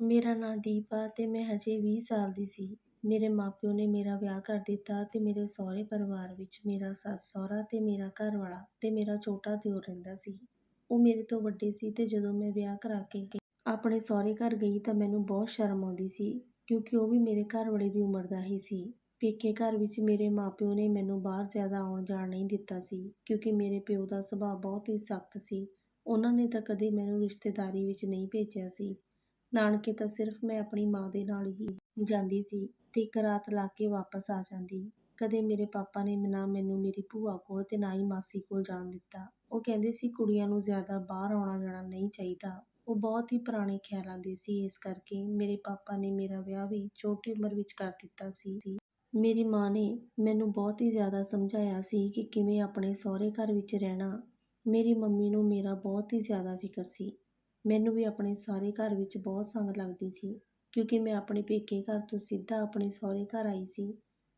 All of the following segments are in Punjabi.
ਮੇਰਾ ਨਾਂ ਦੀਪ ਆ ਅਤੇ ਮੈਂ ਹਜੇ ਵੀਹ ਸਾਲ ਦੀ ਸੀ। ਮੇਰੇ ਮਾਪਿਓ ਨੇ ਮੇਰਾ ਵਿਆਹ ਕਰ ਦਿੱਤਾ ਅਤੇ ਮੇਰੇ ਸਹੁਰੇ ਪਰਿਵਾਰ ਵਿੱਚ ਮੇਰਾ ਸੱਸ ਸਹੁਰਾ ਅਤੇ ਮੇਰਾ ਘਰ ਵਾਲਾ ਤੇ ਮੇਰਾ ਛੋਟਾ ਦਿਓਰ ਰਹਿੰਦਾ ਸੀ। ਉਹ ਮੇਰੇ ਤੋਂ ਵੱਡੇ ਸੀ ਅਤੇ ਜਦੋਂ ਮੈਂ ਵਿਆਹ ਕਰਾ ਕੇ ਗਈ, ਆਪਣੇ ਸਹੁਰੇ ਘਰ ਗਈ ਤਾਂ ਮੈਨੂੰ ਬਹੁਤ ਸ਼ਰਮ ਆਉਂਦੀ ਸੀ, ਕਿਉਂਕਿ ਉਹ ਵੀ ਮੇਰੇ ਘਰ ਵਾਲੇ ਦੀ ਉਮਰ ਦਾ ਹੀ ਸੀ। ਪੇਕੇ ਘਰ ਵਿੱਚ ਮੇਰੇ ਮਾਪਿਓ ਨੇ ਮੈਨੂੰ ਬਾਹਰ ਜ਼ਿਆਦਾ ਆਉਣ ਜਾਣ ਨਹੀਂ ਦਿੱਤਾ ਸੀ, ਕਿਉਂਕਿ ਮੇਰੇ ਪਿਓ ਦਾ ਸੁਭਾਅ ਬਹੁਤ ਹੀ ਸਖਤ ਸੀ। ਉਹਨਾਂ ਨੇ ਤਾਂ ਕਦੇ ਮੈਨੂੰ ਰਿਸ਼ਤੇਦਾਰੀ ਵਿੱਚ ਨਹੀਂ ਭੇਜਿਆ ਸੀ। ਨਾਨਕੇ ਤਾਂ ਸਿਰਫ ਮੈਂ ਆਪਣੀ ਮਾਂ ਦੇ ਨਾਲ ਹੀ ਜਾਂਦੀ ਸੀ ਤੇ ਇੱਕ ਰਾਤ ਲਾ ਕੇ ਵਾਪਸ ਆ ਜਾਂਦੀ। ਕਦੇ ਮੇਰੇ ਪਾਪਾ ਨੇ ਨਾ ਮੈਨੂੰ ਮੇਰੀ ਭੂਆ ਕੋਲ ਤੇ ਨਾ ਹੀ ਮਾਸੀ ਕੋਲ ਜਾਣ ਦਿੱਤਾ। ਉਹ ਕਹਿੰਦੇ ਸੀ, ਕੁੜੀਆਂ ਨੂੰ ਜ਼ਿਆਦਾ ਬਾਹਰ ਆਉਣਾ ਜਾਣਾ ਨਹੀਂ ਚਾਹੀਦਾ। ਉਹ ਬਹੁਤ ਹੀ ਪੁਰਾਣੇ ਖਿਆਲਾਂ ਦੇ ਸੀ। ਇਸ ਕਰਕੇ ਮੇਰੇ ਪਾਪਾ ਨੇ ਮੇਰਾ ਵਿਆਹ ਵੀ ਛੋਟੀ ਉਮਰ ਵਿੱਚ ਕਰ ਦਿੱਤਾ ਸੀ। ਮੇਰੀ ਮਾਂ ਨੇ ਮੈਨੂੰ ਬਹੁਤ ਹੀ ਜ਼ਿਆਦਾ ਸਮਝਾਇਆ ਸੀ ਕਿ ਕਿਵੇਂ ਆਪਣੇ ਸਹੁਰੇ ਘਰ ਵਿੱਚ ਰਹਿਣਾ। ਮੇਰੀ ਮੰਮੀ ਨੂੰ ਮੇਰਾ ਬਹੁਤ ਹੀ ਜ਼ਿਆਦਾ ਫਿਕਰ ਸੀ। ਮੈਨੂੰ ਵੀ ਆਪਣੇ ਸਹੁਰੇ ਘਰ ਵਿੱਚ ਬਹੁਤ ਸੰਗ ਲੱਗਦੀ ਸੀ, ਕਿਉਂਕਿ ਮੈਂ ਆਪਣੇ ਪੇਕੇ ਘਰ ਤੋਂ ਸਿੱਧਾ ਆਪਣੇ ਸਹੁਰੇ ਘਰ ਆਈ ਸੀ।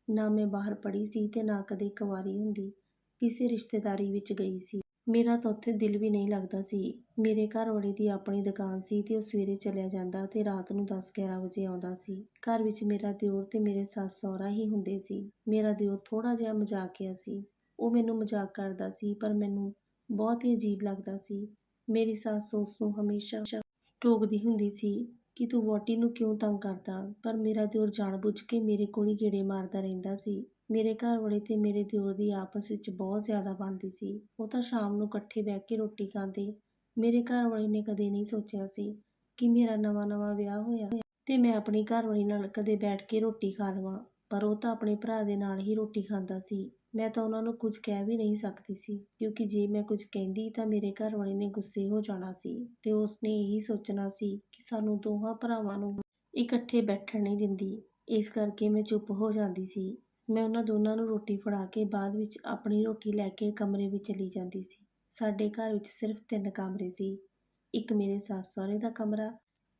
ਨਾ ਮੈਂ ਬਾਹਰ ਪੜ੍ਹੀ ਸੀ ਤੇ ਨਾ ਕਦੇ ਕੁਆਰੀ ਹੁੰਦੀ ਕਿਸੇ ਰਿਸ਼ਤੇਦਾਰੀ ਵਿੱਚ ਗਈ ਸੀ। ਮੇਰਾ ਤਾਂ ਉੱਥੇ ਦਿਲ ਵੀ ਨਹੀਂ ਲੱਗਦਾ ਸੀ। ਮੇਰੇ ਘਰ ਵਾਲੇ ਦੀ ਆਪਣੀ ਦੁਕਾਨ ਸੀ ਤੇ ਉਹ ਸਵੇਰੇ ਚਲਿਆ ਜਾਂਦਾ ਤੇ ਰਾਤ ਨੂੰ 10-11 ਵਜੇ ਆਉਂਦਾ ਸੀ। ਘਰ ਵਿੱਚ ਮੇਰਾ ਦਿਓਰ ਤੇ ਮੇਰੇ ਸੱਸ ਸਹੁਰਾ ਹੀ ਹੁੰਦੇ ਸੀ। ਮੇਰਾ ਦਿਓਰ ਥੋੜਾ ਜਿਹਾ ਮਜ਼ਾਕੀਆ ਸੀ। ਉਹ ਮੈਨੂੰ ਮਜ਼ਾਕ ਕਰਦਾ ਸੀ, ਪਰ ਮੈਨੂੰ ਬਹੁਤ ਹੀ ਅਜੀਬ ਲੱਗਦਾ ਸੀ। ਮੇਰੀ ਸੱਸ ਉਸ ਨੂੰ ਹਮੇਸ਼ਾ ਟੋਕਦੀ ਹੁੰਦੀ ਸੀ ਕਿ ਤੂੰ ਵਹੁਟੀ ਨੂੰ ਕਿਉਂ ਤੰਗ ਕਰਦਾ? ਪਰ ਮੇਰਾ ਦਿਓਰ ਜਾਣਬੁੱਝ ਕੇ ਮੇਰੇ ਕੋਲ ਹੀ ਗੇੜੇ ਮਾਰਦਾ ਰਹਿੰਦਾ ਸੀ। ਮੇਰੇ ਘਰ ਵਾਲੇ ਤੇ ਮੇਰੇ ਦਿਓਰ ਦੀ ਆਪਸ ਵਿੱਚ ਬਹੁਤ ਜ਼ਿਆਦਾ ਬਣਦੀ ਸੀ। ਉਹ ਤਾਂ ਸ਼ਾਮ ਨੂੰ ਇਕੱਠੇ ਬਹਿ ਕੇ ਰੋਟੀ ਖਾਂਦੇ। ਮੇਰੇ ਘਰ ਵਾਲੇ ਨੇ ਕਦੇ ਨਹੀਂ ਸੋਚਿਆ ਸੀ ਕਿ ਮੇਰਾ ਨਵਾਂ-ਨਵਾਂ ਵਿਆਹ ਹੋਇਆ ਤੇ ਮੈਂ ਆਪਣੀ ਘਰ ਵਾਲੀ ਨਾਲ ਕਦੇ ਬੈਠ ਕੇ ਰੋਟੀ ਖਾ ਲਵਾਂ। ਪਰ ਉਹ ਤਾਂ ਆਪਣੇ ਭਰਾ ਦੇ ਨਾਲ ਹੀ ਰੋਟੀ ਖਾਂਦਾ ਸੀ। ਮੈਂ ਤਾਂ ਉਹਨਾਂ ਨੂੰ ਕੁਝ ਕਹਿ ਵੀ ਨਹੀਂ ਸਕਦੀ ਸੀ, ਕਿਉਂਕਿ ਜੇ ਮੈਂ ਕੁਝ ਕਹਿੰਦੀ ਤਾਂ ਮੇਰੇ ਘਰ ਵਾਲੇ ਨੇ ਗੁੱਸੇ ਹੋ ਜਾਣਾ ਸੀ ਤੇ ਉਸਨੇ ਇਹੀ ਸੋਚਣਾ ਸੀ ਕਿ ਸਾਨੂੰ ਦੋਹਾਂ ਭਰਾਵਾਂ ਨੂੰ ਇਕੱਠੇ ਬੈਠਣ ਨਹੀਂ ਦਿੰਦੀ। ਇਸ ਕਰਕੇ ਮੈਂ ਚੁੱਪ ਹੋ ਜਾਂਦੀ ਸੀ। ਮੈਂ ਉਹਨਾਂ ਦੋਨਾਂ ਨੂੰ ਰੋਟੀ ਫੜਾ ਕੇ ਬਾਅਦ ਵਿੱਚ ਆਪਣੀ ਰੋਟੀ ਲੈ ਕੇ ਕਮਰੇ ਵਿੱਚ ਚਲੀ ਜਾਂਦੀ ਸੀ। ਸਾਡੇ ਘਰ ਵਿੱਚ ਸਿਰਫ ਤਿੰਨ ਕਮਰੇ ਸੀ। ਇੱਕ ਮੇਰੇ ਸੱਸ ਸਹੁਰੇ ਦਾ ਕਮਰਾ,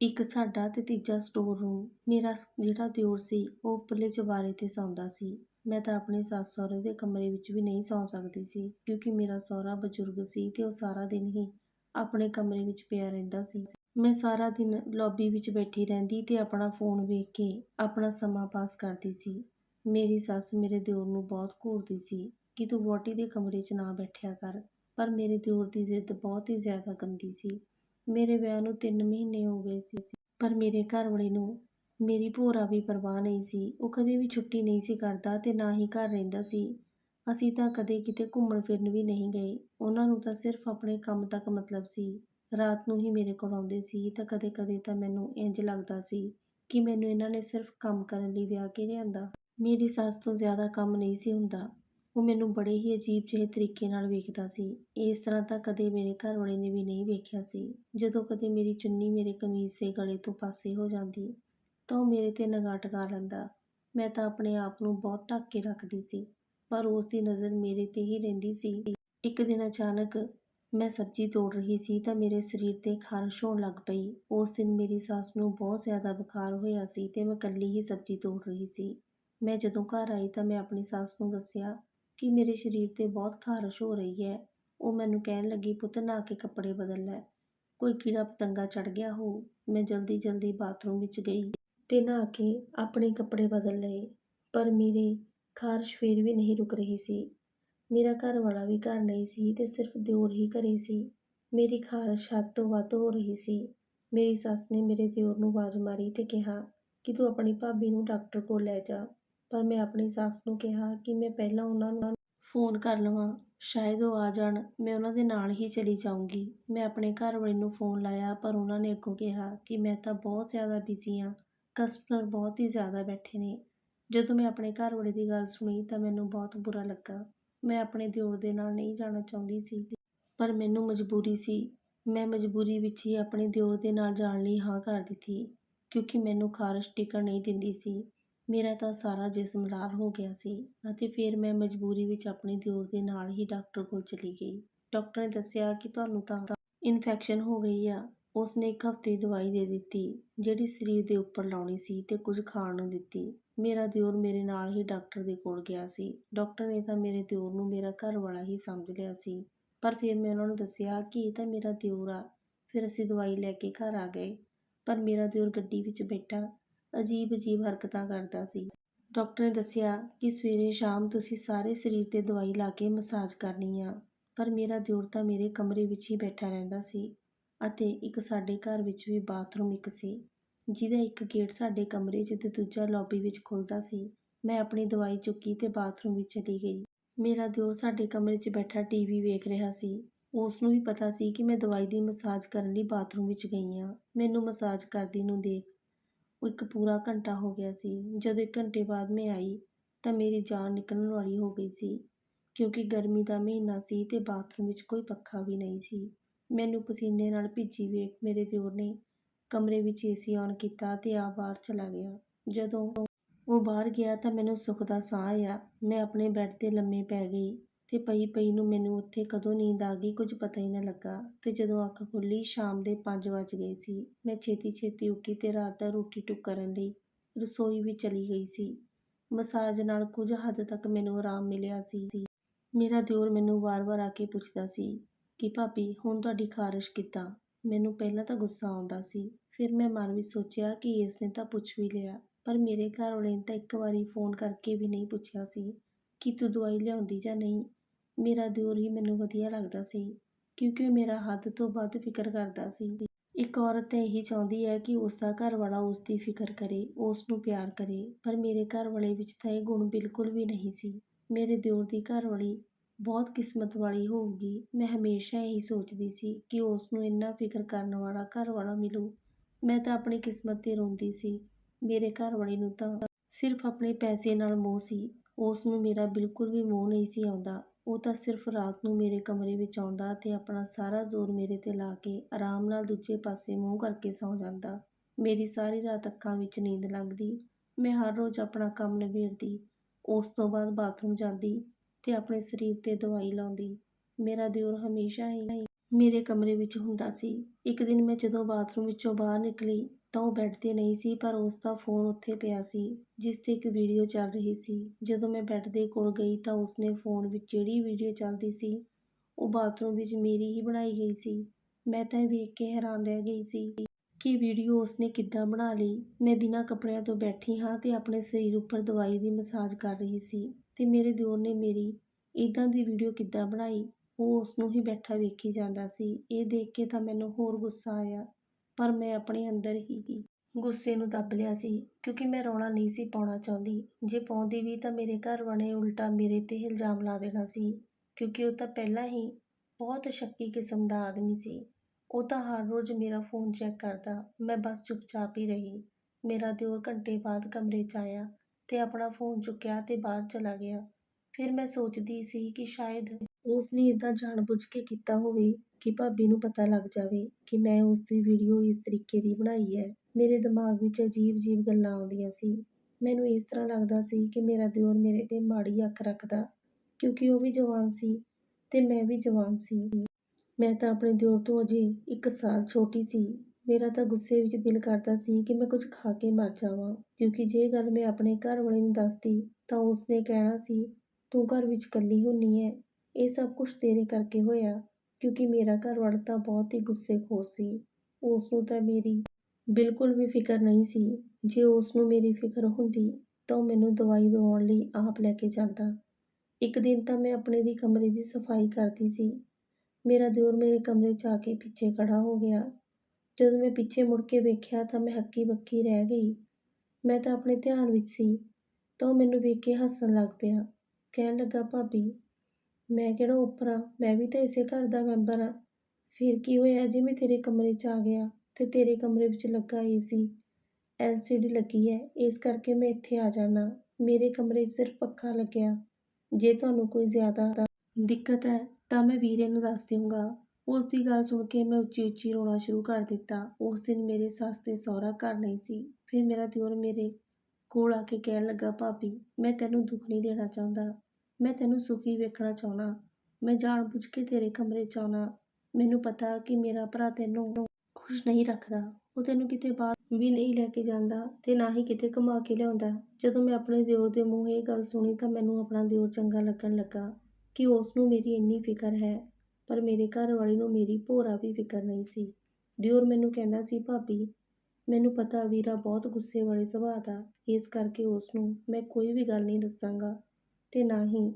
ਇੱਕ ਸਾਡਾ ਤੇ ਤੀਜਾ ਸਟੋਰ ਰੂਮ। ਮੇਰਾ ਜਿਹੜਾ ਦਿਓਰ ਸੀ, ਉਹ ਉੱਪਰਲੇ ਚੁਬਾਰੇ ਤੇ ਸੌਂਦਾ ਸੀ। ਮੈਂ ਤਾਂ ਆਪਣੇ ਸੱਸ ਸਹੁਰੇ ਦੇ ਕਮਰੇ ਵਿੱਚ ਵੀ ਨਹੀਂ ਸੌਂ ਸਕਦੀ ਸੀ, ਕਿਉਂਕਿ ਮੇਰਾ ਸਹੁਰਾ ਬਜ਼ੁਰਗ ਸੀ ਤੇ ਉਹ ਸਾਰਾ ਦਿਨ ਹੀ ਆਪਣੇ ਕਮਰੇ ਵਿੱਚ ਪਿਆ ਰਹਿੰਦਾ ਸੀ। ਮੈਂ ਸਾਰਾ ਦਿਨ ਲੌਬੀ ਵਿੱਚ ਬੈਠੀ ਰਹਿੰਦੀ ਤੇ ਆਪਣਾ ਫੋਨ ਵੇਖ ਕੇ ਆਪਣਾ ਸਮਾਂ ਪਾਸ ਕਰਦੀ ਸੀ। ਮੇਰੀ ਸੱਸ ਮੇਰੇ ਦਿਓਰ ਨੂੰ ਬਹੁਤ ਘੂਰਦੀ ਸੀ ਕਿ ਤੂੰ ਵਹੁਟੀ ਦੇ ਕਮਰੇ 'ਚ ਨਾ ਬੈਠਿਆ ਕਰ, ਪਰ ਮੇਰੇ ਦਿਓਰ ਦੀ ਜ਼ਿੱਦ ਬਹੁਤ ਹੀ ਜ਼ਿਆਦਾ ਗੰਦੀ ਸੀ। ਮੇਰੇ ਵਿਆਹ ਨੂੰ 3 ਮਹੀਨੇ ਹੋ ਗਏ ਸੀ, ਪਰ ਮੇਰੇ ਘਰ ਵਾਲੇ ਨੂੰ ਮੇਰੀ ਭੋਰਾ ਵੀ ਪਰਵਾਹ ਨਹੀਂ ਸੀ। ਉਹ ਕਦੇ ਵੀ ਛੁੱਟੀ ਨਹੀਂ ਸੀ ਕਰਦਾ ਤੇ ਨਾ ਹੀ ਘਰ ਰਹਿੰਦਾ ਸੀ। ਅਸੀਂ ਤਾਂ ਕਦੇ ਕਿਤੇ ਘੁੰਮਣ ਫਿਰਨ ਵੀ ਨਹੀਂ ਗਏ। ਉਹਨਾਂ ਨੂੰ ਤਾਂ ਸਿਰਫ ਆਪਣੇ ਕੰਮ ਤੱਕ ਮਤਲਬ ਸੀ। ਰਾਤ ਨੂੰ ਹੀ ਮੇਰੇ ਕੋਲ ਆਉਂਦੇ ਸੀ ਤਾਂ ਕਦੇ-ਕਦੇ ਤਾਂ ਮੈਨੂੰ ਇੰਜ ਲੱਗਦਾ ਸੀ ਕਿ ਮੈਨੂੰ ਇਹਨਾਂ ਨੇ ਸਿਰਫ ਕੰਮ ਕਰਨ ਲਈ ਵਿਆਹ ਕੇ ਲਿਆਂਦਾ। ਮੇਰੀ ਸੱਸ ਤੋਂ ਜ਼ਿਆਦਾ ਕੰਮ ਨਹੀਂ ਸੀ ਹੁੰਦਾ। ਉਹ ਮੈਨੂੰ ਬੜੇ ਹੀ ਅਜੀਬ ਜਿਹੇ ਤਰੀਕੇ ਨਾਲ ਵੇਖਦਾ ਸੀ। ਇਸ ਤਰ੍ਹਾਂ ਤਾਂ ਕਦੇ ਮੇਰੇ ਘਰ ਵਾਲੇ ਨੇ ਵੀ ਨਹੀਂ ਵੇਖਿਆ ਸੀ। ਜਦੋਂ ਕਦੇ ਮੇਰੀ ਚੁੰਨੀ ਮੇਰੇ ਕਮੀਜ਼ ਦੇ ਗਲੇ ਤੋਂ ਪਾਸੇ ਹੋ ਜਾਂਦੀ ਤਾਂ ਉਹ ਮੇਰੇ ਤੇ ਨਿਗਾਹ ਟਿਕਾ ਲੈਂਦਾ। ਮੈਂ ਤਾਂ ਆਪਣੇ ਆਪ ਨੂੰ ਬਹੁਤ ਢੱਕ ਕੇ ਰੱਖਦੀ ਸੀ, ਪਰ ਉਸ ਦੀ ਨਜ਼ਰ ਮੇਰੇ ਤੇ ਹੀ ਰਹਿੰਦੀ ਸੀ। ਇੱਕ ਦਿਨ ਅਚਾਨਕ ਮੈਂ ਸਬਜ਼ੀ ਤੋੜ ਰਹੀ ਸੀ ਤਾਂ ਮੇਰੇ ਸਰੀਰ ਤੇ ਖਾਰਸ਼ ਹੋਣ ਲੱਗ ਪਈ। ਉਸ ਦਿਨ ਮੇਰੀ ਸੱਸ ਨੂੰ ਬਹੁਤ ਜ਼ਿਆਦਾ ਬੁਖਾਰ ਹੋਇਆ ਸੀ ਤੇ ਮੈਂ ਇਕੱਲੀ ਹੀ ਸਬਜ਼ੀ ਤੋੜ ਰਹੀ ਸੀ। ਮੈਂ ਜਦੋਂ ਘਰ ਆਈ ਤਾਂ ਮੈਂ ਆਪਣੀ ਸੱਸ ਨੂੰ ਦੱਸਿਆ ਕਿ ਮੇਰੇ ਸਰੀਰ ਤੇ ਬਹੁਤ ਖਾਰਸ਼ ਹੋ ਰਹੀ ਹੈ। ਉਹ ਮੈਨੂੰ ਕਹਿਣ ਲੱਗੀ, ਪੁੱਤ ਨਾ ਕੇ ਕੱਪੜੇ ਬਦਲ ਲੈ। ਕੋਈ ਕੀੜਾ ਪਤੰਗਾ ਚੜ ਗਿਆ ਹੋ। ਮੈਂ ਜਲਦੀ ਜਲਦੀ ਬਾਥਰੂਮ ਵਿੱਚ ਗਈ। ਅਤੇ ਨਹਾ ਕੇ ਆਪਣੇ ਕੱਪੜੇ ਬਦਲ ਲਏ। ਪਰ ਮੇਰੀ ਖਾਰਸ਼ ਫਿਰ ਵੀ ਨਹੀਂ ਰੁਕ ਰਹੀ ਸੀ। ਮੇਰਾ ਘਰ ਵਾਲਾ ਵੀ ਘਰ ਨਹੀਂ ਸੀ ਅਤੇ ਸਿਰਫ ਦਿਓਰ ਹੀ ਘਰ ਸੀ। ਮੇਰੀ ਖਾਰਸ਼ ਹੱਦ ਤੋਂ ਵੱਧ ਹੋ ਰਹੀ ਸੀ। ਮੇਰੀ ਸੱਸ ਨੇ ਮੇਰੇ ਦਿਓਰ ਨੂੰ ਆਵਾਜ਼ ਮਾਰੀ ਅਤੇ ਕਿਹਾ, ਕਿ ਤੂੰ ਆਪਣੀ ਭਾਬੀ ਨੂੰ ਡਾਕਟਰ ਕੋਲ ਲੈ ਜਾ। ਪਰ ਮੈਂ ਆਪਣੀ ਸੱਸ ਨੂੰ ਕਿਹਾ ਕਿ ਮੈਂ ਪਹਿਲਾਂ ਉਹਨਾਂ ਨੂੰ ਫੋਨ ਕਰ ਲਵਾਂ। ਸ਼ਾਇਦ ਉਹ ਆ ਜਾਣ, ਮੈਂ ਉਹਨਾਂ ਦੇ ਨਾਲ ਹੀ ਚਲੀ ਜਾਊਂਗੀ। ਮੈਂ ਆਪਣੇ ਘਰ ਵਾਲੇ ਨੂੰ ਫੋਨ ਲਾਇਆ, ਪਰ ਉਹਨਾਂ ਨੇ ਅੱਗੋਂ ਕਿਹਾ ਕਿ ਮੈਂ ਤਾਂ ਬਹੁਤ ਜ਼ਿਆਦਾ ਬਿਜ਼ੀ ਹਾਂ ਕਸਟਮਰ ਬਹੁਤ ਹੀ ਜ਼ਿਆਦਾ ਬੈਠੇ ਨੇ। ਜਦੋਂ ਮੈਂ ਆਪਣੇ ਘਰ ਵਾਲੇ ਦੀ ਗੱਲ ਸੁਣੀ ਤਾਂ ਮੈਨੂੰ ਬਹੁਤ ਬੁਰਾ ਲੱਗਾ। ਮੈਂ ਆਪਣੇ ਦਿਓਰ ਦੇ ਨਾਲ ਨਹੀਂ ਜਾਣਾ ਚਾਹੁੰਦੀ ਸੀ। ਪਰ ਮੈਨੂੰ ਮਜਬੂਰੀ ਸੀ। ਮੈਂ ਮਜਬੂਰੀ ਵਿੱਚ ਹੀ ਆਪਣੇ ਦਿਓਰ ਦੇ ਨਾਲ ਜਾਣ ਲਈ ਹਾਂ ਕਰ ਦਿੱਤੀ, ਕਿਉਂਕਿ ਮੈਨੂੰ ਖਾਰਸ਼ ਟਿਕਣ ਨਹੀਂ ਦਿੰਦੀ ਸੀ। ਮੇਰਾ ਤਾਂ ਸਾਰਾ ਜਿਸਮ ਲਾਲ ਹੋ ਗਿਆ ਸੀ ਅਤੇ ਫਿਰ ਮੈਂ ਮਜਬੂਰੀ ਵਿੱਚ ਆਪਣੇ ਦਿਓਰ ਦੇ ਨਾਲ ਹੀ ਡਾਕਟਰ ਕੋਲ ਚਲੀ ਗਈ। ਡਾਕਟਰ ਨੇ ਦੱਸਿਆ ਕਿ ਤੁਹਾਨੂੰ ਤਾਂ ਇਨਫੈਕਸ਼ਨ ਹੋ ਗਈ ਆ। ਉਸ ਨੇ ਇੱਕ ਹਫ਼ਤੇ ਦੀ ਦਵਾਈ ਦੇ ਦਿੱਤੀ, ਜਿਹੜੀ ਸਰੀਰ ਦੇ ਉੱਪਰ ਲਾਉਣੀ ਸੀ ਤੇ ਕੁਝ ਖਾਣ ਨੂੰ ਦਿੱਤੀ। ਮੇਰਾ ਦਿਓਰ ਮੇਰੇ ਨਾਲ ਹੀ ਡਾਕਟਰ ਦੇ ਕੋਲ ਗਿਆ ਸੀ। ਡਾਕਟਰ ਨੇ ਤਾਂ ਮੇਰੇ ਦਿਓਰ ਨੂੰ ਮੇਰਾ ਘਰ ਵਾਲਾ ਹੀ ਸਮਝ ਲਿਆ ਸੀ। ਪਰ ਫਿਰ ਮੈਂ ਉਹਨਾਂ ਨੂੰ ਦੱਸਿਆ ਕਿ ਇਹ ਤਾਂ ਮੇਰਾ ਦਿਓਰ ਆ। ਫਿਰ ਅਸੀਂ ਦਵਾਈ ਲੈ ਕੇ ਘਰ ਆ ਗਏ। ਪਰ ਮੇਰਾ ਦਿਓਰ ਗੱਡੀ ਵਿੱਚ ਬੈਠਾ, ਅਜੀਬ-ਅਜੀਬ ਹਰਕਤਾਂ ਕਰਦਾ ਸੀ। ਡਾਕਟਰ ਨੇ ਦੱਸਿਆ ਕਿ ਸਵੇਰੇ ਸ਼ਾਮ ਤੁਸੀਂ ਸਾਰੇ ਸਰੀਰ 'ਤੇ ਦਵਾਈ ਲਾ ਕੇ ਮਸਾਜ ਕਰਨੀ ਆ। ਪਰ ਮੇਰਾ ਦਿਓਰ ਤਾਂ ਮੇਰੇ ਕਮਰੇ ਵਿੱਚ ਹੀ ਬੈਠਾ ਰਹਿੰਦਾ ਸੀ। ਅਤੇ ਇੱਕ ਸਾਡੇ ਘਰ ਵਿੱਚ ਵੀ ਬਾਥਰੂਮ ਇੱਕ ਸੀ, ਜਿਹਦਾ ਇੱਕ ਗੇਟ ਸਾਡੇ ਕਮਰੇ 'ਚ ਅਤੇ ਦੂਜਾ ਲੌਬੀ ਵਿੱਚ ਖੁੱਲ੍ਹਦਾ ਸੀ। ਮੈਂ ਆਪਣੀ ਦਵਾਈ ਚੁੱਕੀ ਅਤੇ ਬਾਥਰੂਮ ਵਿੱਚ ਚਲੀ ਗਈ। ਮੇਰਾ ਦਿਓਰ ਸਾਡੇ ਕਮਰੇ 'ਚ ਬੈਠਾ ਟੀਵੀ ਵੇਖ ਰਿਹਾ ਸੀ। ਉਸ ਨੂੰ ਵੀ ਪਤਾ ਸੀ ਕਿ ਮੈਂ ਦਵਾਈ ਦੀ ਮਸਾਜ ਕਰਨ ਲਈ ਬਾਥਰੂਮ ਵਿੱਚ ਗਈ ਹਾਂ ਮੈਨੂੰ ਮਸਾਜ ਕਰਦੀ ਨੂੰ ਦੇਖ ਉਹ ਇੱਕ ਪੂਰਾ ਘੰਟਾ ਹੋ ਗਿਆ ਸੀ। ਜਦੋਂ ਇੱਕ ਘੰਟੇ ਬਾਅਦ ਮੈਂ ਆਈ ਤਾਂ ਮੇਰੀ ਜਾਨ ਨਿਕਲਣ ਵਾਲੀ ਹੋ ਗਈ ਸੀ, ਕਿਉਂਕਿ ਗਰਮੀ ਦਾ ਮਹੀਨਾ ਸੀ ਤੇ ਬਾਥਰੂਮ ਵਿੱਚ ਕੋਈ ਪੱਖਾ ਵੀ ਨਹੀਂ ਸੀ। ਮੈਨੂੰ ਪਸੀਨੇ ਨਾਲ ਭਿੱਜੀ ਵੇਖ ਮੇਰੇ ਦਿਓਰ ਨੇ ਕਮਰੇ ਵਿੱਚ ਏਸੀ ਆਨ ਕੀਤਾ ਤੇ ਆਪ ਬਾਹਰ ਚਲਾ ਗਿਆ। ਜਦੋਂ ਉਹ ਬਾਹਰ ਗਿਆ ਤਾਂ ਮੈਨੂੰ ਸੁੱਖ ਦਾ ਸਾਹ ਆਇਆ। ਮੈਂ ਆਪਣੇ ਬੈੱਡ 'ਤੇ ਲੰਮੇ ਪੈ ਗਈ ਤੇ ਪਈ-ਪਈ ਨੂੰ ਮੈਨੂੰ ਉੱਥੇ ਕਦੋਂ ਨੀਂਦ ਆ ਗਈ ਕੁਝ ਪਤਾ ਹੀ ਨਾ ਲੱਗਾ ਤੇ ਜਦੋਂ ਅੱਖ ਖੁੱਲ੍ਹੀ ਸ਼ਾਮ ਦੇ ਪੰਜ ਵੱਜ ਗਏ ਸੀ। ਮੈਂ ਛੇਤੀ-ਛੇਤੀ ਉੱਠੀ ਤੇ ਰਾਤ ਦਾ ਰੋਟੀ-ਟੁੱਕ ਕਰਨ ਲਈ ਰਸੋਈ ਵਿੱਚ ਚਲੀ ਗਈ ਸੀ। ਮਸਾਜ ਨਾਲ ਕੁਝ ਹੱਦ ਤੱਕ ਮੈਨੂੰ ਆਰਾਮ ਮਿਲਿਆ ਸੀ। ਮੇਰਾ ਦਿਓਰ ਮੈਨੂੰ ਵਾਰ-ਵਾਰ ਆ ਕੇ ਪੁੱਛਦਾ ਸੀ ਕਿ ਭਾਬੀ ਹੁਣ ਤੁਹਾਡੀ ਖਾਰਸ਼ ਕਿੱਦਾਂ? ਮੈਨੂੰ ਪਹਿਲਾਂ ਤਾਂ ਗੁੱਸਾ ਆਉਂਦਾ ਸੀ, ਫਿਰ ਮੈਂ ਮਨ ਵਿੱਚ ਸੋਚਿਆ ਕਿ ਇਸ ਨੇ ਤਾਂ ਪੁੱਛ ਵੀ ਲਿਆ, ਪਰ ਮੇਰੇ ਘਰਵਾਲੇ ਨੇ ਤਾਂ ਇੱਕ ਵਾਰੀ ਫ਼ੋਨ ਕਰਕੇ ਵੀ ਨਹੀਂ ਪੁੱਛਿਆ ਸੀ ਕਿ ਤੂੰ ਦਵਾਈ ਲਿਆਉਂਦੀ ਜਾਂ ਨਹੀਂ। ਮੇਰਾ ਦਿਓਰ ਹੀ ਮੈਨੂੰ ਵਧੀਆ ਲੱਗਦਾ ਸੀ, ਕਿਉਂਕਿ ਉਹ ਮੇਰਾ ਹੱਦ ਤੋਂ ਵੱਧ ਫਿਕਰ ਕਰਦਾ ਸੀ। ਇੱਕ ਔਰਤ ਤਾਂ ਇਹੀ ਚਾਹੁੰਦੀ ਹੈ ਕਿ ਉਸਦਾ ਘਰਵਾਲਾ ਉਸਦੀ ਫਿਕਰ ਕਰੇ, ਉਸ ਨੂੰ ਪਿਆਰ ਕਰੇ, ਪਰ ਮੇਰੇ ਘਰਵਾਲੇ ਵਿੱਚ ਤਾਂ ਇਹ ਗੁਣ ਬਿਲਕੁਲ ਵੀ ਨਹੀਂ ਸੀ। ਮੇਰੇ ਦਿਓਰ ਦੀ ਘਰਵਾਲੀ ਬਹੁਤ ਕਿਸਮਤ ਵਾਲੀ ਹੋਊਗੀ। ਮੈਂ ਹਮੇਸ਼ਾ ਇਹੀ ਸੋਚਦੀ ਸੀ ਕਿ ਉਸ ਨੂੰ ਇੰਨਾ ਫਿਕਰ ਕਰਨ ਵਾਲਾ ਘਰ ਵਾਲਾ ਮਿਲੂ। ਮੈਂ ਤਾਂ ਆਪਣੀ ਕਿਸਮਤ 'ਤੇ ਰੋਂਦੀ ਸੀ। ਮੇਰੇ ਘਰ ਵਾਲੇ ਨੂੰ ਤਾਂ ਸਿਰਫ਼ ਆਪਣੇ ਪੈਸੇ ਨਾਲ ਮੋਹ ਸੀ। ਉਸ ਨੂੰ ਮੇਰਾ ਬਿਲਕੁਲ ਵੀ ਮੋਹ ਨਹੀਂ ਸੀ ਆਉਂਦਾ। ਉਹ ਤਾਂ ਸਿਰਫ਼ ਰਾਤ ਨੂੰ ਮੇਰੇ ਕਮਰੇ ਵਿੱਚ ਆਉਂਦਾ ਤੇ ਆਪਣਾ ਸਾਰਾ ਜ਼ੋਰ ਮੇਰੇ 'ਤੇ ਲਾ ਕੇ ਆਰਾਮ ਨਾਲ ਦੂਜੇ ਪਾਸੇ ਮੂੰਹ ਕਰਕੇ ਸੌਂ ਜਾਂਦਾ। ਮੇਰੀ ਸਾਰੀ ਰਾਤ ਅੱਖਾਂ ਵਿੱਚ ਨੀਂਦ ਲੰਘਦੀ। ਮੈਂ ਹਰ ਰੋਜ਼ ਆਪਣਾ ਕੰਮ ਨਿਬੇੜਦੀ, ਉਸ ਤੋਂ ਬਾਅਦ ਬਾਥਰੂਮ ਜਾਂਦੀ ਤੇ ਆਪਣੇ ਸਰੀਰ 'ਤੇ ਦਵਾਈ ਲਾਉਂਦੀ। ਮੇਰਾ ਦਿਓਰ ਹਮੇਸ਼ਾ ਹੀ ਮੇਰੇ ਕਮਰੇ ਵਿੱਚ ਹੁੰਦਾ ਸੀ। ਇੱਕ ਦਿਨ ਮੈਂ ਜਦੋਂ ਬਾਥਰੂਮ ਵਿੱਚੋਂ ਬਾਹਰ ਨਿਕਲੀ ਤਾਂ ਉਹ ਬੈੱਡ 'ਤੇ ਨਹੀਂ ਸੀ ਪਰ ਉਸਦਾ ਫ਼ੋਨ ਉੱਥੇ ਪਿਆ ਸੀ, ਜਿਸ 'ਤੇ ਇੱਕ ਵੀਡੀਓ ਚੱਲ ਰਹੀ ਸੀ। ਜਦੋਂ ਮੈਂ ਬੈੱਡ ਦੇ ਕੋਲ ਗਈ ਤਾਂ ਉਸਨੇ ਫ਼ੋਨ ਵਿੱਚ ਜਿਹੜੀ ਵੀਡੀਓ ਚੱਲਦੀ ਸੀ, ਉਹ ਬਾਥਰੂਮ ਵਿੱਚ ਮੇਰੀ ਹੀ ਬਣਾਈ ਗਈ ਸੀ। ਮੈਂ ਤਾਂ ਇਹ ਵੇਖ ਕੇ ਹੈਰਾਨ ਰਹਿ ਗਈ ਸੀ ਕਿ ਵੀਡੀਓ ਉਸਨੇ ਕਿੱਦਾਂ ਬਣਾ ਲਈ। ਮੈਂ ਬਿਨਾਂ ਕੱਪੜਿਆਂ ਤੋਂ ਬੈਠੀ ਹਾਂ ਤੇ ਆਪਣੇ ਸਰੀਰ ਉੱਪਰ ਦਵਾਈ ਦੀ ਮਸਾਜ ਕਰ ਰਹੀ ਸੀ ਅਤੇ ਮੇਰੇ ਦਿਓਰ ਨੇ ਮੇਰੀ ਇੱਦਾਂ ਦੀ ਵੀਡੀਓ ਕਿੱਦਾਂ ਬਣਾਈ, ਉਹ ਉਸਨੂੰ ਹੀ ਬੈਠਾ ਵੇਖੀ ਜਾਂਦਾ ਸੀ। ਇਹ ਦੇਖ ਕੇ ਤਾਂ ਮੈਨੂੰ ਹੋਰ ਗੁੱਸਾ ਆਇਆ, ਪਰ ਮੈਂ ਆਪਣੇ ਅੰਦਰ ਹੀ ਗੁੱਸੇ ਨੂੰ ਦੱਬ ਲਿਆ ਸੀ, ਕਿਉਂਕਿ ਮੈਂ ਰੌਲਾ ਨਹੀਂ ਸੀ ਪਾਉਣਾ ਚਾਹੁੰਦੀ। ਜੇ ਪਾਉਂਦੀ ਵੀ ਤਾਂ ਮੇਰੇ ਘਰਵਾਲੇ ਨੇ ਉਲਟਾ ਮੇਰੇ 'ਤੇ ਇਲਜ਼ਾਮ ਲਾ ਦੇਣਾ ਸੀ, ਕਿਉਂਕਿ ਉਹ ਤਾਂ ਪਹਿਲਾਂ ਹੀ ਬਹੁਤ ਸ਼ੱਕੀ ਕਿਸਮ ਦਾ ਆਦਮੀ ਸੀ। ਉਹ ਤਾਂ ਹਰ ਰੋਜ਼ ਮੇਰਾ ਫ਼ੋਨ ਚੈੱਕ ਕਰਦਾ। ਮੈਂ ਬਸ ਚੁੱਪਚਾਪ ਹੀ ਰਹੀ। ਮੇਰਾ ਦਿਓਰ ਘੰਟੇ ਬਾਅਦ ਕਮਰੇ 'ਚ ਆਇਆ ਤੇ ਆਪਣਾ ਫ਼ੋਨ ਚੁੱਕਿਆ ਤੇ ਬਾਹਰ ਚਲਾ ਗਿਆ। ਫਿਰ ਮੈਂ ਸੋਚਦੀ ਸੀ ਕਿ ਸ਼ਾਇਦ ਉਸਨੇ ਏਦਾਂ ਜਾਣ-ਬੁੱਝ ਕੇ ਕੀਤਾ ਹੋਵੇ ਕਿ ਭਾਬੀ ਨੂੰ ਪਤਾ ਲੱਗ ਜਾਵੇ ਕਿ ਮੈਂ ਉਸ ਦੀ ਵੀਡੀਓ ਇਸ ਤਰੀਕੇ ਦੀ ਬਣਾਈ ਹੈ। ਮੇਰੇ ਦਿਮਾਗ ਵਿੱਚ ਅਜੀਬ-ਅਜੀਬ ਗੱਲਾਂ ਆਉਂਦੀਆਂ ਸੀ। ਮੈਨੂੰ ਇਸ ਤਰ੍ਹਾਂ ਲੱਗਦਾ ਸੀ ਕਿ ਮੇਰਾ ਦਿਓਰ ਮੇਰੇ 'ਤੇ ਮਾੜੀ ਅੱਖ ਰੱਖਦਾ, ਕਿਉਂਕਿ ਉਹ ਵੀ ਜਵਾਨ ਸੀ ਤੇ ਮੈਂ ਵੀ ਜਵਾਨ ਸੀ। ਮੈਂ ਤਾਂ ਆਪਣੇ ਦਿਓਰ ਤੋਂ ਅਜੇ ਇੱਕ ਸਾਲ ਛੋਟੀ ਸੀ। ਮੇਰਾ ਤਾਂ ਗੁੱਸੇ ਵਿੱਚ ਦਿਲ ਕਰਦਾ ਸੀ ਕਿ ਮੈਂ ਕੁਝ ਖਾ ਕੇ ਮਰ ਜਾਵਾਂ, ਕਿਉਂਕਿ ਜੇ ਗੱਲ ਮੈਂ ਆਪਣੇ ਘਰ ਵਾਲੇ ਨੂੰ ਦੱਸਦੀ ਤਾਂ ਉਸਨੇ ਕਹਿਣਾ ਸੀ, ਤੂੰ ਘਰ ਵਿੱਚ ਇਕੱਲੀ ਹੁੰਨੀ ਐਂ, ਇਹ ਸਭ ਕੁਝ ਤੇਰੇ ਕਰਕੇ ਹੋਇਆ। ਕਿਉਂਕਿ ਮੇਰਾ ਘਰਵਾਲਾ ਤਾਂ ਬਹੁਤ ਹੀ ਗੁੱਸੇਖੋਰ ਸੀ। ਉਸਨੂੰ ਤਾਂ ਮੇਰੀ ਬਿਲਕੁਲ ਵੀ ਫਿਕਰ ਨਹੀਂ ਸੀ। ਜੇ ਉਸਨੂੰ ਮੇਰੀ ਫਿਕਰ ਹੁੰਦੀ ਤਾਂ ਉਹ ਮੈਨੂੰ ਦਵਾਈ ਦਵਾਉਣ ਲਈ ਆਪ ਲੈ ਕੇ ਜਾਂਦਾ। ਇੱਕ ਦਿਨ ਤਾਂ ਮੈਂ ਆਪਣੇ ਦੀ ਕਮਰੇ ਦੀ ਸਫ਼ਾਈ ਕਰਦੀ ਸੀ। ਮੇਰਾ ਦਿਓਰ ਮੇਰੇ ਕਮਰੇ 'ਚ ਆ ਕੇ ਪਿੱਛੇ ਖੜ੍ਹਾ ਹੋ ਗਿਆ। ਜਦੋਂ ਮੈਂ ਪਿੱਛੇ ਮੁੜ ਕੇ ਵੇਖਿਆ ਤਾਂ ਮੈਂ ਹੱਕੀ-ਬੱਕੀ ਰਹਿ ਗਈ। ਮੈਂ ਤਾਂ ਆਪਣੇ ਧਿਆਨ ਵਿੱਚ ਸੀ ਤਾਂ ਉਹ ਮੈਨੂੰ ਵੇਖ ਕੇ ਹੱਸਣ ਲੱਗ ਪਿਆ। ਕਹਿਣ ਲੱਗਾ, ਭਾਬੀ, ਮੈਂ ਕਿਹੜਾ ਓਪਰਾ, ਮੈਂ ਵੀ ਤਾਂ ਇਸੇ ਘਰ ਦਾ ਮੈਂਬਰ ਆਂ। ਫਿਰ ਕੀ ਹੋਇਆ ਜੇ ਮੈਂ ਤੇਰੇ ਕਮਰੇ 'ਚ ਆ ਗਿਆ ਤੇ ਤੇਰੇ ਕਮਰੇ ਵਿੱਚ ਲੱਗਾ ਏਸੀ, ਐਲ-ਸੀ-ਡੀ ਲੱਗੀ ਹੈ, ਇਸ ਕਰਕੇ ਮੈਂ ਇੱਥੇ ਆ ਜਾਨਾ। ਮੇਰੇ ਕਮਰੇ 'ਚ ਸਿਰਫ਼ ਪੱਖਾ ਲੱਗਿਆ। ਜੇ ਤੁਹਾਨੂੰ ਕੋਈ ਜ਼ਿਆਦਾ ਦਿੱਕਤ ਹੈ ਤਾਂ ਮੈਂ ਵੀਰੇ ਨੂੰ ਦੱਸ ਦਊਂਗਾ ਉਸ ਦੀ ਗੱਲ ਸੁਣ ਕੇ ਮੈਂ ਉੱਚੀ-ਉੱਚੀ ਰੋਣਾ ਸ਼ੁਰੂ ਕਰ ਦਿੱਤਾ। ਉਸ ਦਿਨ ਮੇਰੇ ਸੱਸ ਤੇ ਸਹੁਰਾ ਘਰ ਨਹੀਂ ਸੀ। ਫਿਰ ਮੇਰਾ ਦਿਓਰ ਮੇਰੇ ਕੋਲ ਆ ਕੇ ਕਹਿਣ ਲੱਗਾ, ਭਾਬੀ, ਮੈਂ ਤੈਨੂੰ ਦੁੱਖ ਨਹੀਂ ਦੇਣਾ ਚਾਹੁੰਦਾ, ਮੈਂ ਤੈਨੂੰ ਸੁਖੀ ਵੇਖਣਾ ਚਾਹੁੰਦਾ। ਮੈਂ ਜਾਣ-ਬੁੱਝ ਕੇ ਤੇਰੇ ਕਮਰੇ 'ਚ ਆਉਣਾ। ਮੈਨੂੰ ਪਤਾ ਕਿ ਮੇਰਾ ਭਰਾ ਤੈਨੂੰ ਖੁਸ਼ ਨਹੀਂ ਰੱਖਦਾ। ਉਹ ਤੈਨੂੰ ਕਿਤੇ ਬਾਹਰ ਵੀ ਨਹੀਂ ਲੈ ਕੇ ਜਾਂਦਾ ਤੇ ਨਾ ਹੀ ਕਿਤੇ ਘੁਮਾ ਕੇ ਲਿਆਉਂਦਾ। ਜਦੋਂ ਮੈਂ ਆਪਣੇ ਦਿਓਰ ਦੇ ਮੂੰਹ ਇਹ ਗੱਲ ਸੁਣੀ ਤਾਂ ਮੈਨੂੰ ਆਪਣਾ ਦਿਓਰ ਚੰਗਾ ਲੱਗਣ ਲੱਗਾ ਕਿ ਉਸਨੂੰ ਮੇਰੀ ਇੰਨੀ ਫਿਕਰ ਹੈ, ਪਰ ਮੇਰੇ ਘਰ ਵਾਲੇ ਨੂੰ ਮੇਰੀ ਭੋਰਾ ਵੀ ਫਿਕਰ ਨਹੀਂ ਸੀ। ਦਿਓਰ ਮੈਨੂੰ ਕਹਿੰਦਾ ਸੀ, ਭਾਬੀ, ਮੈਨੂੰ ਪਤਾ ਵੀਰਾ ਬਹੁਤ ਗੁੱਸੇ ਵਾਲੇ ਸੁਭਾਅ ਦਾ। ਇਸ ਕਰਕੇ ਉਸ ਨੂੰ ਮੈਂ ਕੋਈ ਵੀ ਗੱਲ ਨਹੀਂ ਦੱਸਾਂਗਾ। ਤੇ ਨਾ ਹੀ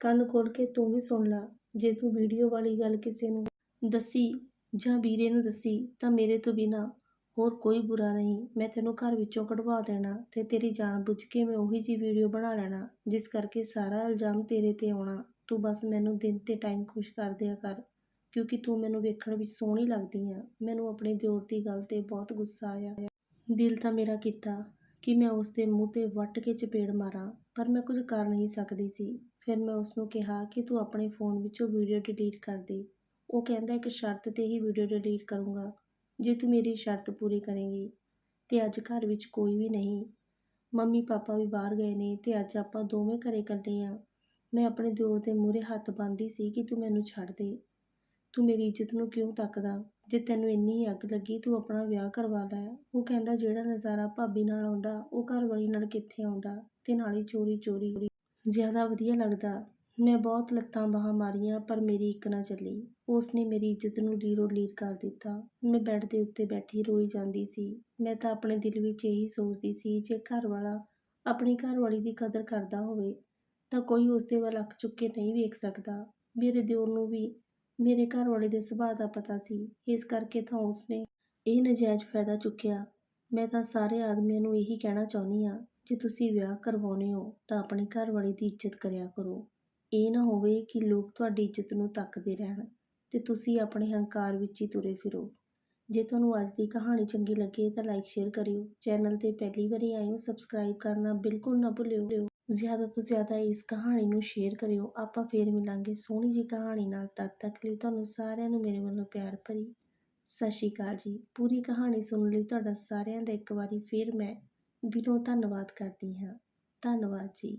ਕੰਨ ਖੋਲ ਕੇ ਤੂੰ ਵੀ ਸੁਣ ਲਾ। ਜੇ ਤੂੰ ਵੀਡੀਓ ਵਾਲੀ ਗੱਲ ਕਿਸੇ ਨੂੰ ਦੱਸੀ ਜਾਂ ਵੀਰੇ ਨੂੰ ਦੱਸੀ ਤਾਂ ਮੇਰੇ ਤੋਂ ਬਿਨਾ ਹੋਰ ਕੋਈ ਬੁਰਾ ਨਹੀਂ। ਮੈਂ ਤੈਨੂੰ ਘਰ ਵਿੱਚੋਂ ਕਢਵਾ ਦੇਣਾ ਤੇ ਤੇਰੀ ਜਾਣ ਬੁੱਝ ਕੇ ਮੈਂ ਉਹੀ ਜੀ ਵੀਡੀਓ ਬਣਾ ਲੈਣਾ ਜਿਸ ਕਰਕੇ ਸਾਰਾ ਇਲਜ਼ਾਮ ਤੇਰੇ ਤੇ ਆਉਣਾ। ਤੂੰ ਬਸ ਮੈਨੂੰ ਦਿਨ ਤੇ ਟਾਈਮ ਖੁਸ਼ ਕਰ ਦਿਆ ਕਰ, ਕਿਉਂਕਿ ਤੂੰ ਮੈਨੂੰ ਵੇਖਣ ਵਿੱਚ ਸੋਹਣੀ ਲੱਗਦੀ ਆ। ਮੈਨੂੰ ਆਪਣੇ ਦਿਓਰ ਦੀ ਗੱਲ ਤੇ ਬਹੁਤ ਗੁੱਸਾ ਆਇਆ। ਦਿਲ ਤਾਂ ਮੇਰਾ ਕੀਤਾ ਕਿ ਮੈਂ ਉਸ ਦੇ ਮੂੰਹ ਤੇ ਵੱਟ ਕੇ ਚਪੇੜ ਮਾਰਾਂ, ਪਰ ਮੈਂ ਕੁਝ ਕਰ ਨਹੀਂ ਸਕਦੀ ਸੀ। ਫਿਰ ਮੈਂ ਉਸ ਨੂੰ ਕਿਹਾ ਕਿ ਤੂੰ ਆਪਣੇ ਫੋਨ ਵਿੱਚੋਂ ਵੀਡੀਓ ਡਿਲੀਟ ਕਰ ਦੇ। ਉਹ ਕਹਿੰਦਾ, ਇੱਕ ਸ਼ਰਤ ਤੇ ਹੀ ਵੀਡੀਓ ਡਿਲੀਟ ਕਰੂੰਗਾ, ਜੇ ਤੂੰ ਮੇਰੀ ਸ਼ਰਤ ਪੂਰੀ ਕਰੇਂਗੀ। ਤੇ ਅੱਜ ਘਰ ਵਿੱਚ ਕੋਈ ਵੀ ਨਹੀਂ। ਮੰਮੀ ਪਾਪਾ ਵੀ ਬਾਹਰ ਗਏ ਨੇ ਤੇ ਅੱਜ ਆਪਾਂ ਦੋਵੇਂ ਘਰੇ ਇਕੱਲੇ ਆ। ਮੈਂ ਆਪਣੇ ਦਿਓਰ ਦੇ ਮੂਹਰੇ ਹੱਥ ਬੰਨ੍ਹਦੀ ਸੀ ਕਿ ਤੂੰ ਮੈਨੂੰ ਛੱਡ ਦੇ। ਤੂੰ ਮੇਰੀ ਇੱਜ਼ਤ ਨੂੰ ਕਿਉਂ ਤੱਕਦਾ? ਜੇ ਤੈਨੂੰ ਇੰਨੀ ਅੱਗ ਲੱਗੀ, ਤੂੰ ਆਪਣਾ ਵਿਆਹ ਕਰਵਾ ਲੈ। ਉਹ ਕਹਿੰਦਾ, ਜਿਹੜਾ ਨਜ਼ਾਰਾ ਭਾਬੀ ਨਾਲ ਆਉਂਦਾ, ਉਹ ਘਰ ਵਾਲੀ ਨਾਲ ਕਿੱਥੇ ਆਉਂਦਾ? ਤੇ ਨਾਲੇ ਚੋਰੀ ਚੋਰੀ ਜ਼ਿਆਦਾ ਵਧੀਆ ਲੱਗਦਾ। ਮੈਂ ਬਹੁਤ ਲੱਤਾਂ ਬਾਹਾਂ ਮਾਰੀਆਂ, ਪਰ ਮੇਰੀ ਇੱਕ ਨਾ ਚੱਲੀ। ਉਸ ਨੇ ਮੇਰੀ ਇੱਜ਼ਤ ਨੂੰ ਲੀਰੋ ਲੀਰ ਕਰ ਦਿੱਤਾ। ਮੈਂ ਬੈੱਡ ਦੇ ਉੱਤੇ ਬੈਠੀ ਰੋਈ ਜਾਂਦੀ ਸੀ। ਮੈਂ ਤਾਂ ਆਪਣੇ ਦਿਲ ਵਿੱਚ ਇਹੀ ਸੋਚਦੀ ਸੀ, ਜੇ ਘਰ ਵਾਲਾ ਆਪਣੀ ਘਰ ਵਾਲੀ ਦੀ ਕਦਰ ਕਰਦਾ ਹੋਵੇ ਤਾਂ ਕੋਈ ਉਸ ਦੇ ਵੱਲ ਅੱਖ ਚੁੱਕ ਕੇ ਨਹੀਂ ਵੇਖ ਸਕਦਾ। ਮੇਰੇ ਦਿਓਰ ਨੂੰ ਵੀ, ਮੇਰੇ ਘਰ ਵਾਲੇ ਦੇ ਸੁਭਾਅ ਦਾ ਪਤਾ ਸੀ। ਇਸ ਕਰਕੇ ਤਾਂ ਉਸਨੇ ਇਹ ਨਜਾਇਜ਼ ਫਾਇਦਾ ਚੁੱਕਿਆ। ਮੈਂ ਤਾਂ ਸਾਰੇ ਆਦਮੀਆਂ ਨੂੰ ਇਹੀ ਕਹਿਣਾ ਚਾਹੁੰਦੀ ਆ ਜੇ ਤੁਸੀਂ ਵਿਆਹ ਕਰਵਾਉਨੇ ਹੋ, ਤਾਂ ਆਪਣੇ ਘਰ ਵਾਲੇ ਦੀ ਇੱਜ਼ਤ ਕਰਿਆ ਕਰੋ। ਇਹ ਨਾ ਹੋਵੇ ਕਿ ਲੋਕ ਤੁਹਾਡੀ ਇੱਜ਼ਤ ਨੂੰ ਤੱਕਦੇ ਰਹਿਣ ਤੇ ਤੁਸੀਂ ਆਪਣੇ ਹੰਕਾਰ ਵਿੱਚ ਹੀ ਤੁਰੇ ਫਿਰੋ। ਜੇ ਤੁਹਾਨੂੰ ਅੱਜ ਦੀ ਕਹਾਣੀ ਚੰਗੀ ਲੱਗੇ ਤਾਂ ਲਾਈਕ ਸ਼ੇਅਰ ਕਰਿਓ। ਚੈਨਲ ਤੇ ਪਹਿਲੀ ਵਾਰੀ ਆਏ ਹੋ ਸਬਸਕ੍ਰਾਈਬ ਕਰਨਾ ਬਿਲਕੁਲ ਨਾ ਭੁੱਲਿਓ। ਜ਼ਿਆਦਾ ਤੋਂ ਜ਼ਿਆਦਾ ਇਸ ਕਹਾਣੀ ਨੂੰ ਸ਼ੇਅਰ ਕਰਿਓ। ਆਪਾਂ ਫੇਰ ਮਿਲਾਂਗੇ ਸੋਹਣੀ ਜੀ ਕਹਾਣੀ ਨਾਲ। ਤਦ ਤੱਕ ਲਈ ਤੁਹਾਨੂੰ ਸਾਰਿਆਂ ਨੂੰ ਮੇਰੇ ਵੱਲੋਂ ਪਿਆਰ ਭਰੀ ਸਤਿ ਸ਼੍ਰੀ ਅਕਾਲ ਜੀ। ਪੂਰੀ ਕਹਾਣੀ ਸੁਣਨ ਲਈ ਤੁਹਾਡਾ ਸਾਰਿਆਂ ਦਾ ਇੱਕ ਵਾਰੀ ਫੇਰ ਮੈਂ ਦਿਲੋਂ ਧੰਨਵਾਦ ਕਰਦੀ ਹਾਂ। ਧੰਨਵਾਦ ਜੀ।